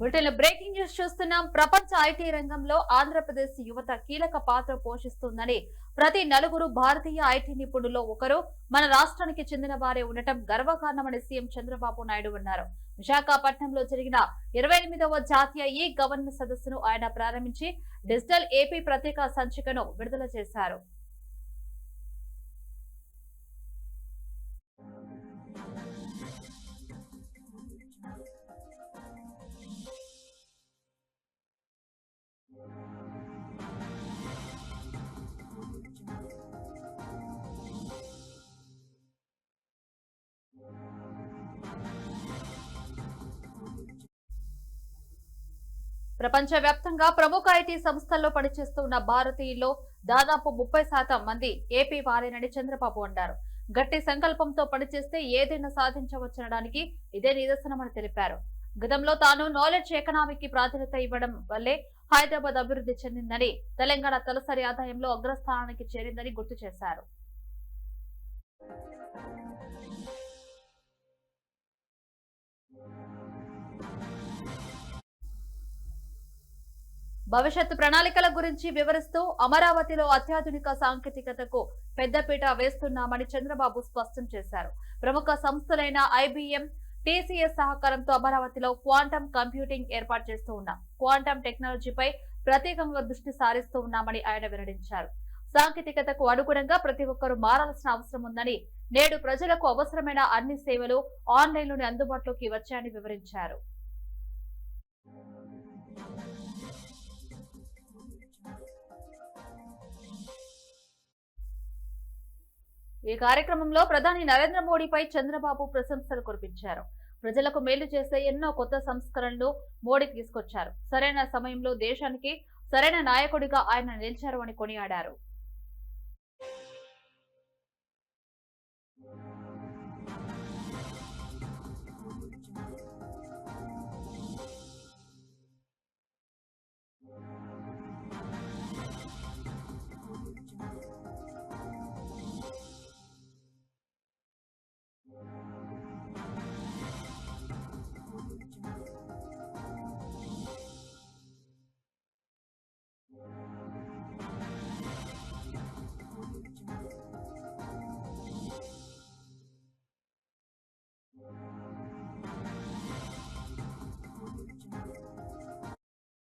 Bulletin breaking news చూస్తున్నాం. ప్రపంచ IT రంగంలో ఆంధ్రప్రదేశ్ యువత కీలక పాత్ర పోషిస్తుందని ప్రతి నలుగురు భారతీయ ఐటీ నిపుణుల్లో ఒకరు. మన రాష్ట్రానికి చెందిన వారే ఉండటం గర్వకారణమని సీఎం చంద్రబాబు నాయుడు అన్నారు. విశాఖపట్నంలో జరిగిన ఇరవై ఎనిమిదవ జాతీయ ఈ గవర్నెన్స్ సదస్సును ఆయన ప్రారంభించి డిజిటల్ ఏపీ ప్రత్యేక సంచికను విడుదల చేశారు. ప్రపంచ వ్యాప్తంగా ప్రముఖ ఐటీ సంస్థల్లో పనిచేస్తున్న భారతీయుల్లో దాదాపు ముప్పై శాతం మంది ఏపీ వారేనని చంద్రబాబు అన్నారు. గట్టి సంకల్పంతో పనిచేస్తే ఏదైనా సాధించవచ్చనడానికి ఇదే నిదర్శనమని తెలిపారు. గతంలో తాను నాలెడ్జ్ ఎకనామీకి ప్రాధాన్యత ఇవ్వడం వల్లే హైదరాబాద్ అభివృద్ధి చెందిందని తెలంగాణ తలసరి ఆదాయంలో అగ్రస్థానానికి చేరిందని గుర్తు చేశారు. భవిష్యత్ ప్రణాళికల గురించి వివరిస్తూ అమరావతిలో అత్యాధునిక సాంకేతికతకు పెద్దపీట వేస్తున్నామని చంద్రబాబు స్పష్టం చేశారు. ప్రముఖ సంస్థలైన ఐబీఎం టీసీఎస్ సహకారంతో అమరావతిలో క్వాంటమ్ కంప్యూటింగ్ ఏర్పాటు చేస్తూ ఉన్నాం. క్వాంటమ్ టెక్నాలజీపై ప్రత్యేకంగా దృష్టి సారిస్తూ ఉన్నామని ఆయన వెల్లడించారు. సాంకేతికతకు అనుగుణంగా ప్రతి ఒక్కరూ మారాల్సిన అవసరం ఉందని నేడు ప్రజలకు అవసరమైన అన్ని సేవలు ఆన్లైన్లోనే అందుబాటులోకి వచ్చాయని వివరించారు. ఈ కార్యక్రమంలో ప్రధాని నరేంద్ర మోడీపై చంద్రబాబు ప్రశంసలు కురిపించారు. ప్రజలకు మేలు చేసే ఎన్నో కొత్త సంస్కరణలు మోడీ తీసుకొచ్చారు. సరైన సమయంలో దేశానికి సరైన నాయకుడిగా ఆయన నిలిచారు అని కొనియాడారు.